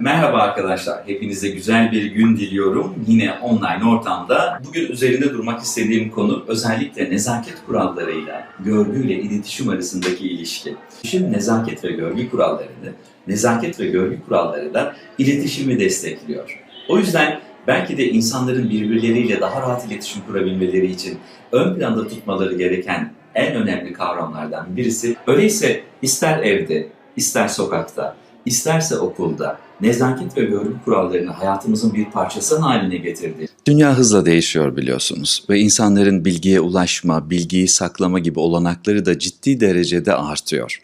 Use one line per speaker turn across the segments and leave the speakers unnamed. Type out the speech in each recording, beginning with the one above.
Merhaba arkadaşlar, hepinize güzel bir gün diliyorum. Yine online ortamda. Bugün üzerinde durmak istediğim konu özellikle nezaket kurallarıyla görgüyle iletişim arasındaki ilişki. İletişim, nezaket ve görgü kurallarını, nezaket ve görgü kuralları da iletişimi destekliyor. O yüzden belki de insanların birbirleriyle daha rahat iletişim kurabilmeleri için ön planda tutmaları gereken en önemli kavramlardan birisi. Öyleyse ister evde, ister sokakta, isterse okulda nezaket ve görgü kurallarını hayatımızın bir parçası haline getirdi.
Dünya hızla değişiyor biliyorsunuz ve insanların bilgiye ulaşma, bilgiyi saklama gibi olanakları da ciddi derecede artıyor.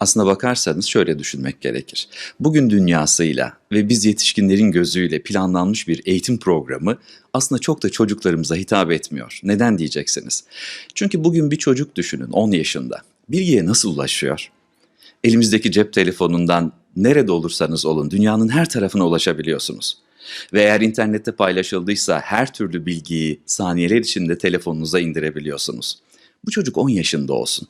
Aslına bakarsanız şöyle düşünmek gerekir. Bugün dünyasıyla ve biz yetişkinlerin gözüyle planlanmış bir eğitim programı aslında çok da çocuklarımıza hitap etmiyor. Neden diyeceksiniz? Çünkü bugün bir çocuk düşünün 10 yaşında. Bilgiye nasıl ulaşıyor? Elimizdeki cep telefonundan nerede olursanız olun dünyanın her tarafına ulaşabiliyorsunuz. Ve eğer internette paylaşıldıysa her türlü bilgiyi saniyeler içinde telefonunuza indirebiliyorsunuz. Bu çocuk 10 yaşında olsun.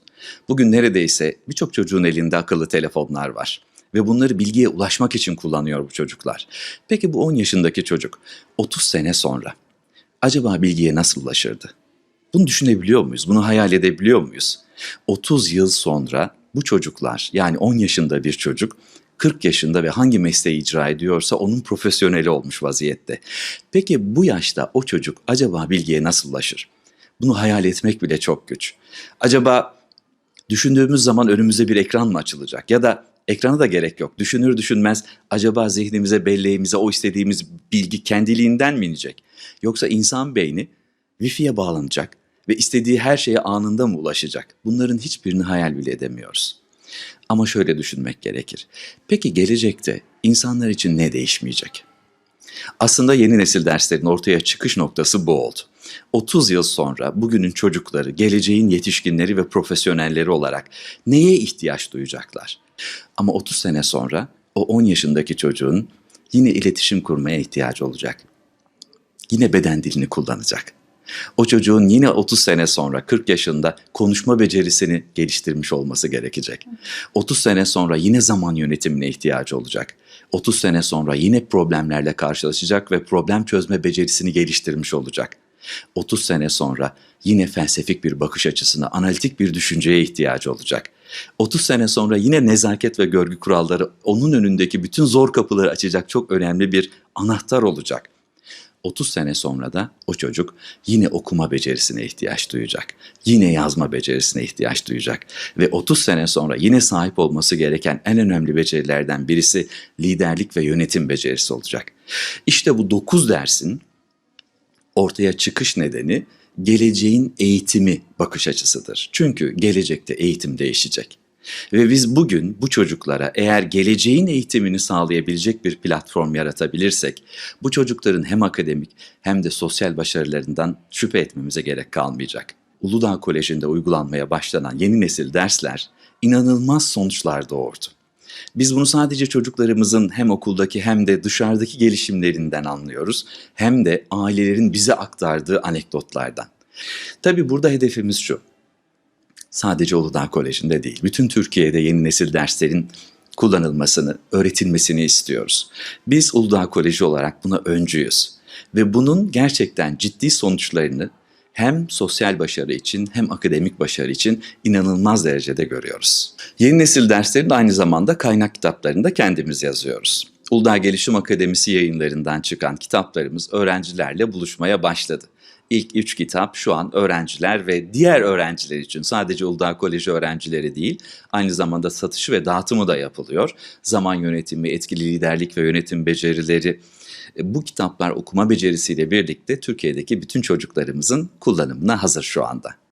Bugün neredeyse birçok çocuğun elinde akıllı telefonlar var. Ve bunları bilgiye ulaşmak için kullanıyor bu çocuklar. Peki bu 10 yaşındaki çocuk 30 sene sonra acaba bilgiye nasıl ulaşırdı? Bunu düşünebiliyor muyuz? Bunu hayal edebiliyor muyuz? 30 yıl sonra bu çocuklar yani 10 yaşında bir çocuk 40 yaşında ve hangi mesleği icra ediyorsa onun profesyoneli olmuş vaziyette. Peki bu yaşta o çocuk acaba bilgiye nasıl ulaşır? Bunu hayal etmek bile çok güç. Acaba düşündüğümüz zaman önümüze bir ekran mı açılacak? Ya da ekrana da gerek yok. Düşünür düşünmez acaba zihnimize, belleğimize o istediğimiz bilgi kendiliğinden mi inecek? Yoksa insan beyni Wi-Fi'ye bağlanacak ve istediği her şeye anında mı ulaşacak? Bunların hiçbirini hayal bile edemiyoruz. Ama şöyle düşünmek gerekir. Peki gelecekte insanlar için ne değişmeyecek? Aslında yeni nesil derslerin ortaya çıkış noktası bu oldu. 30 yıl sonra bugünün çocukları, geleceğin yetişkinleri ve profesyonelleri olarak neye ihtiyaç duyacaklar? Ama 30 sene sonra o 10 yaşındaki çocuğun yine iletişim kurmaya ihtiyacı olacak. Yine beden dilini kullanacak. O çocuğun yine 30 sene sonra 40 yaşında konuşma becerisini geliştirmiş olması gerekecek. 30 sene sonra yine zaman yönetimine ihtiyacı olacak. 30 sene sonra yine problemlerle karşılaşacak ve problem çözme becerisini geliştirmiş olacak. 30 sene sonra yine felsefik bir bakış açısına, analitik bir düşünceye ihtiyacı olacak. 30 sene sonra yine nezaket ve görgü kuralları onun önündeki bütün zor kapıları açacak çok önemli bir anahtar olacak. 30 sene sonra da o çocuk yine okuma becerisine ihtiyaç duyacak. Yine yazma becerisine ihtiyaç duyacak. Ve 30 sene sonra yine sahip olması gereken en önemli becerilerden birisi liderlik ve yönetim becerisi olacak. İşte bu 9 dersin ortaya çıkış nedeni geleceğin eğitimi bakış açısıdır. Çünkü gelecekte eğitim değişecek. Ve biz bugün bu çocuklara eğer geleceğin eğitimini sağlayabilecek bir platform yaratabilirsek, bu çocukların hem akademik hem de sosyal başarılarından şüphe etmemize gerek kalmayacak. Uludağ Koleji'nde uygulanmaya başlanan yeni nesil dersler inanılmaz sonuçlar doğurdu. Biz bunu sadece çocuklarımızın hem okuldaki hem de dışarıdaki gelişimlerinden anlıyoruz, hem de ailelerin bize aktardığı anekdotlardan. Tabii burada hedefimiz şu sadece Uludağ Koleji'nde değil, bütün Türkiye'de yeni nesil derslerin kullanılmasını, öğretilmesini istiyoruz. Biz Uludağ Koleji olarak buna öncüyüz ve bunun gerçekten ciddi sonuçlarını hem sosyal başarı için hem akademik başarı için inanılmaz derecede görüyoruz. Yeni nesil derslerin aynı zamanda kaynak kitaplarını da kendimiz yazıyoruz. Uludağ Gelişim Akademisi yayınlarından çıkan kitaplarımız öğrencilerle buluşmaya başladı. İlk üç kitap şu an öğrenciler ve diğer öğrenciler için sadece Uludağ Koleji öğrencileri değil aynı zamanda satışı ve dağıtımı da yapılıyor. Zaman yönetimi, etkili liderlik ve yönetim becerileri e, bu kitaplar okuma becerisiyle birlikte Türkiye'deki bütün çocuklarımızın kullanımına hazır şu anda.